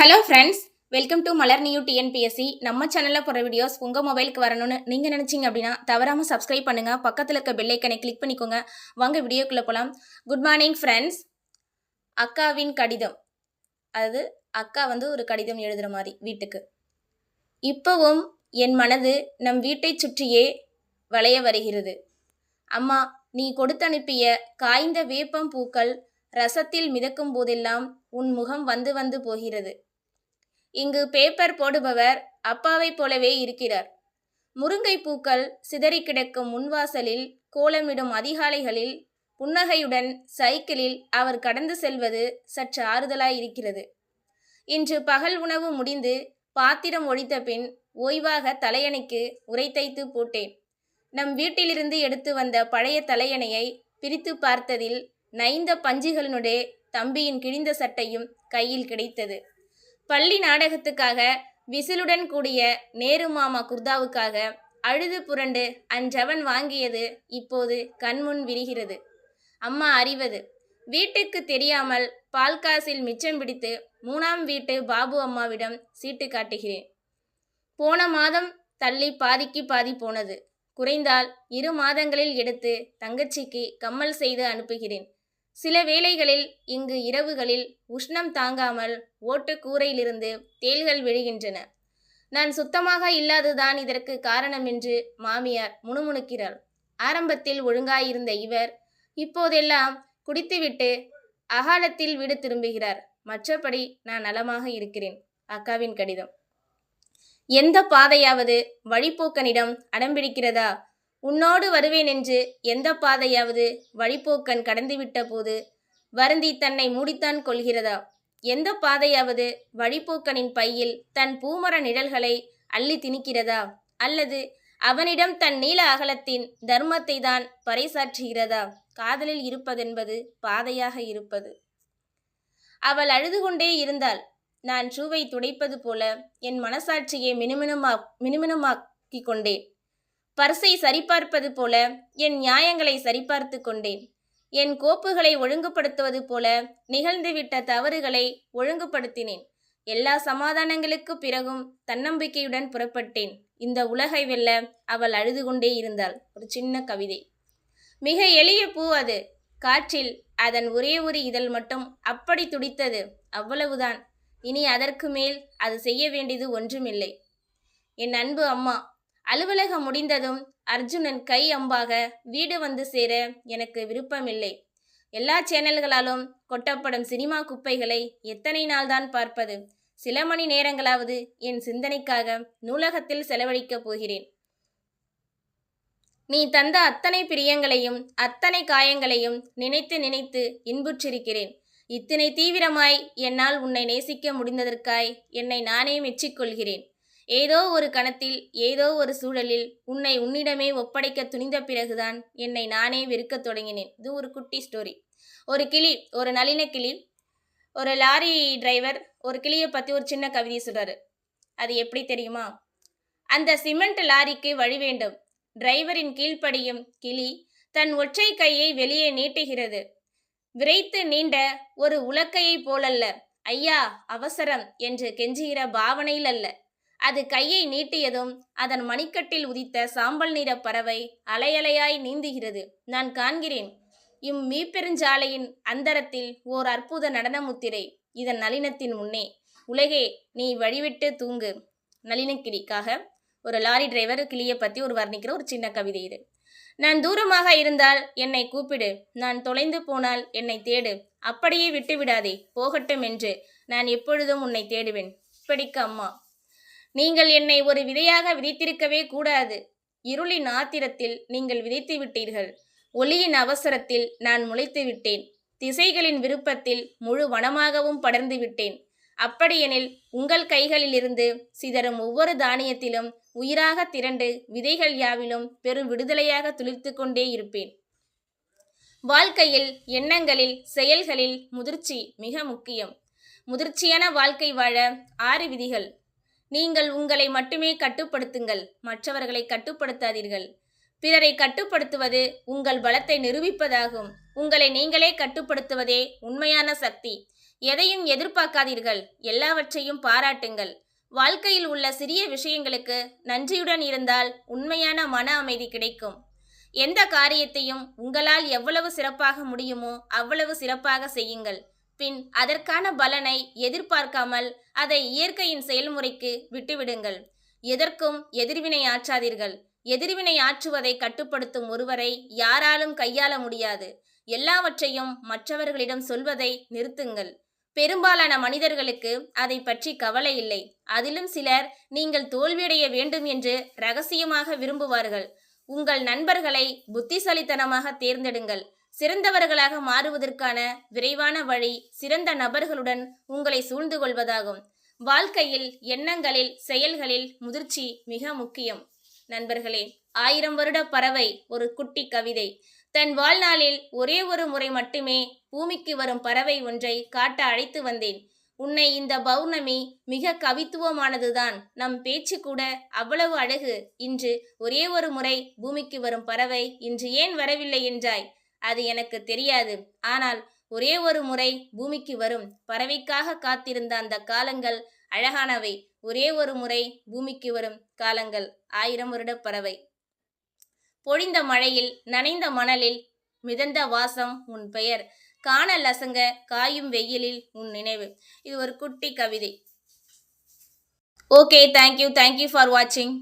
Hello friends welcome to Malar new TNPSC நம்ம சேனலில் போகிற வீடியோஸ் உங்கள் மொபைலுக்கு வரணும்னு நீங்கள் நினச்சிங்க அப்படின்னா தவறாமல் சப்ஸ்கிரைப் பண்ணுங்கள் பக்கத்தில் இருக்க பெல்லைக்கனை கிளிக் பண்ணிக்கோங்க. வாங்க வீடியோக்குள்ளே போகலாம் குட் மார்னிங் ஃப்ரெண்ட்ஸ் அக்காவின் கடிதம். அதாவது அக்கா வந்து ஒரு கடிதம் எழுதுகிற மாதிரி வீட்டுக்கு. இப்போவும் என் மனது நம் வீட்டைச் சுற்றியே வளைய வருகிறது. அம்மா நீ கொடுத்தனுப்பிய காய்ந்த வேப்பம் பூக்கள் ரசத்தில் மிதக்கும் போதெல்லாம் உன் முகம் வந்து வந்து போகிறது. இங்கு பேப்பர் போடுபவர் அப்பாவைப் போலவே இருக்கிறார். முருங்கை பூக்கள் சிதறி கிடக்கும் முன்வாசலில் கோலமிடும் அதிகாலைகளில் புன்னகையுடன் சைக்கிளில் அவர் கடந்து செல்வது சற்று ஆறுதலாய் இருக்கிறது இன்று பகல் உணவு முடிந்து பாத்திரம் ஒழித்த பின் ஓய்வாக தலையணைக்கு உரை தைத்து போட்டேன். நம் வீட்டிலிருந்து எடுத்து வந்த பழைய தலையணையை பிரித்து பார்த்ததில் நைந்த பஞ்சுகளினுடைய தம்பியின் கிழிந்த சட்டையும் கையில் கிடைத்தது. பள்ளி நாடகத்துக்காக விசிலுடன் கூடிய நேரு மாமா குர்தாவுக்காக அழுது புரண்டு அன்றவன் வாங்கியது இப்போது கண்முன் விரிகிறது. அம்மா அறிவது வீட்டுக்கு தெரியாமல் பால்காசில் மிச்சம் பிடித்து மூணாம் வீட்டு பாபு அம்மாவிடம் சீட்டு காட்டுகிறேன். போன மாதம் தள்ளி பாதிக்கு பாதி போனது. குறைந்தால் இரு மாதங்களில் எடுத்து தங்கச்சிக்கு கம்மல் செய்து அனுப்புகிறேன். சில வேளைகளில் இங்கு இரவுகளில் உஷ்ணம் தாங்காமல் ஓட்டு கூரையிலிருந்து தேள்கள் விழுகின்றன. நான் சுத்தமாக இல்லாததுதான் இதற்கு காரணம் என்று மாமியார் முணுமுணுக்கிறாள். ஆரம்பத்தில் ஒழுங்காயிருந்த இவர் இப்போதெல்லாம் குடித்துவிட்டு அகாலத்தில் வீடு திரும்புகிறார். மற்றபடி நான் நலமாக இருக்கிறேன். அக்காவின் கடிதம். எந்த பாதையாவது வழிப்போக்கனிடம் அடம்பிடிக்கிறதா உன்னோடு வருவேன் என்று எந்த பாதையாவது வழிப்போக்கன் கடந்துவிட்ட போது வருந்தி தன்னை மூடித்தான் கொள்கிறதா? எந்த பாதையாவது வழிப்போக்கனின் பையில் தன் பூமர நிழல்களை அள்ளி திணிக்கிறதா? அல்லது அவனிடம் தன் நீல அகலத்தின் தர்மத்தை தான் பறைசாற்றுகிறதா? காதலில் இருப்பதென்பது பாதையாக இருப்பது. அவள் அழுது கொண்டே இருந்தாள். நான் ஷூவை துடைப்பது போல என் மனசாட்சியை மினுமினுமா மினுமினுமாக்கிக் கொண்டேன். பர்ஸை சரிபார்ப்பது போல என் நியாயங்களை சரிபார்த்து கொண்டேன். என் கோப்புகளை ஒழுங்குபடுத்துவது போல நிகழ்ந்துவிட்ட தவறுகளை ஒழுங்குபடுத்தினேன். எல்லா சமாதானங்களுக்கு பிறகும் தன்னம்பிக்கையுடன் புறப்பட்டேன். இந்த உலகை வெல்ல அவள் அழுது கொண்டே இருந்தாள். ஒரு சின்ன கவிதை. மிக எளிய பூ அது. காற்றில் அதன் ஒரே ஒரு இதழ் மட்டும் அப்படி துடித்தது. அவ்வளவுதான். இனி அதற்கு மேல் அது செய்ய வேண்டியது ஒன்றுமில்லை. என் அன்பு அம்மா அலுவலகம் முடிந்ததும் அர்ஜுனன் கை அம்பாக வீடு வந்து சேர எனக்கு விருப்பமில்லை. எல்லா சேனல்களாலும் கொட்டப்படும் சினிமா குப்பைகளை எத்தனை நாள்தான் பார்ப்பது? சில மணி நேரங்களாவது என் சிந்தனைக்காக நூலகத்தில் செலவழிக்கப் போகிறேன். நீ தந்த அத்தனை பிரியங்களையும் அத்தனை காயங்களையும் நினைத்து நினைத்து இன்புற்றிருக்கிறேன். இத்தனை தீவிரமாய் என்னால் உன்னை நேசிக்க முடிந்ததற்காய் என்னை நானே மெச்சிக்கொள்கிறேன். ஏதோ ஒரு கணத்தில் ஏதோ ஒரு சூழலில் உன்னை உன்னிடமே ஒப்படைக்க துணிந்த பிறகுதான் என்னை நானே வெறுக்கத் தொடங்கினேன். இது ஒரு குட்டி ஸ்டோரி. ஒரு கிளி ஒரு நளின கிளி ஒரு லாரி டிரைவர் ஒரு கிளியை பற்றி ஒரு சின்ன கவிதை சொல்கிறாரு அது எப்படி தெரியுமா? அந்த சிமெண்ட் லாரிக்கு வழி வேண்டும். டிரைவரின் கீழ்ப்படியும் கிளி தன் ஒற்றை கையை வெளியே நீட்டுகிறது. விரைத்து நீண்ட ஒரு உலக்கையைப் போலல்ல. ஐயா அவசரம் என்று கெஞ்சுகிற பாவனையில் அல்ல அது கையை நீட்டியதும் அதன் மணிக்கட்டில் உதித்த சாம்பல் நிற பறவை அலையலையாய் நீந்துகிறது. நான் காண்கிறேன். இம் மீப்பெருஞ்சாலையின் அந்தரத்தில் ஓர் அற்புத நடன முத்திரை இதன் நளினத்தின் முன்னே. உலகே நீ வழிவிட்டு தூங்கு. நளினக்கிளிக்காக ஒரு லாரி டிரைவர் கிளியை பற்றி ஒரு வர்ணிக்கிற ஒரு சின்ன கவிதை இது. நான் தூரமாக இருந்தால் என்னை கூப்பிடு. நான் தொலைந்து போனால் என்னை தேடு. அப்படியே விட்டுவிடாதே போகட்டும் என்று நான் எப்பொழுதும் உன்னை தேடுவேன். இப்படிக்கு அம்மா. நீங்கள் என்னை ஒரு விதையாக விதைத்திருக்கவே கூடாது. இருளின் ஆத்திரத்தில் நீங்கள் விதைத்து விட்டீர்கள். ஒளியின் அவசரத்தில் நான் முளைத்து விட்டேன். திசைகளின் விருப்பத்தில் முழு வனமாகவும் படர்ந்து விட்டேன். அப்படியெனில் உங்கள் கைகளிலிருந்து சிதறும் ஒவ்வொரு தானியத்திலும் உயிராக திரண்டு விதைகள் யாவிலும் பெரும் விடுதலையாக துளிர்த்து கொண்டே இருப்பேன். வாழ்க்கையில் எண்ணங்களில் செயல்களில் முதிர்ச்சி மிக முக்கியம். முதிர்ச்சியான வாழ்க்கை வாழ ஆறு விதிகள். நீங்கள் உங்களை மட்டுமே கட்டுப்படுத்துங்கள். மற்றவர்களை கட்டுப்படுத்தாதீர்கள். பிறரை கட்டுப்படுத்துவது உங்கள் பலத்தை நிரூபிப்பதாகும். உங்களை நீங்களே கட்டுப்படுத்துவதே உண்மையான சக்தி. எதையும் எதிர்பார்க்காதீர்கள். எல்லாவற்றையும் பாராட்டுங்கள். வாழ்க்கையில் உள்ள சிறிய விஷயங்களுக்கு நன்றியுடன் இருந்தால் உண்மையான மன அமைதி கிடைக்கும். எந்த காரியத்தையும் உங்களால் எவ்வளவு சிறப்பாக முடியுமோ அவ்வளவு சிறப்பாக செய்யுங்கள். பின் அதற்கான பலனை எதிர்பார்க்காமல் அதை இயற்கையின் செயல்முறைக்கு விட்டுவிடுங்கள். எதற்கும் எதிர்வினை ஆற்றாதீர்கள். எதிர்வினை ஆற்றுவதை கட்டுப்படுத்தும் ஒருவரை யாராலும் கையாள முடியாது. எல்லாவற்றையும் மற்றவர்களிடம் சொல்வதை நிறுத்துங்கள். பெரும்பாலான மனிதர்களுக்கு அதை பற்றி கவலை இல்லை. அதிலும் சிலர் நீங்கள் தோல்வியடைய வேண்டும் என்று ரகசியமாக விரும்புவார்கள். உங்கள் நண்பர்களை புத்திசாலித்தனமாக தேர்ந்தெடுங்கள். சிறந்தவர்களாக மாறுவதற்கான விரைவான வழி சிறந்த நபர்களுடன் உங்களை சூழ்ந்து கொள்வதாகும். வாழ்க்கையில் எண்ணங்களில் செயல்களில் முதிர்ச்சி மிக முக்கியம். நண்பர்களே ஆயிரம் வருட பறவை ஒரு குட்டி கவிதை. தன் வாழ்நாளில் ஒரே ஒரு முறை மட்டுமே பூமிக்கு வரும் பறவை ஒன்றை காட்ட அழைத்து வந்தேன். உன்னை இந்த பௌர்ணமி மிக கவித்துவமானதுதான். நம் பேச்சு கூட அவ்வளவு அழகு. இன்று ஒரே ஒரு முறை பூமிக்கு வரும் பறவை இன்று ஏன் வரவில்லை என்றாய்? அது எனக்கு தெரியாது. ஆனால் ஒரே ஒரு முறை பூமிக்கு வரும். பறவைக்காக காத்திருந்த அந்த காலங்கள் அழகானவை. ஒரே ஒரு முறை பூமிக்கு வரும் காலங்கள். ஆயிரம் வருட பறவை. பொழிந்த மழையில் நனைந்த மணலில் மிதந்த வாசம் உன் பெயர். காணல் அசங்க காயும் வெயிலில் உன் நினைவு. இது ஒரு குட்டி கவிதை. ஓகே தேங்க்யூ தேங்க்யூ ஃபார் வாட்சிங்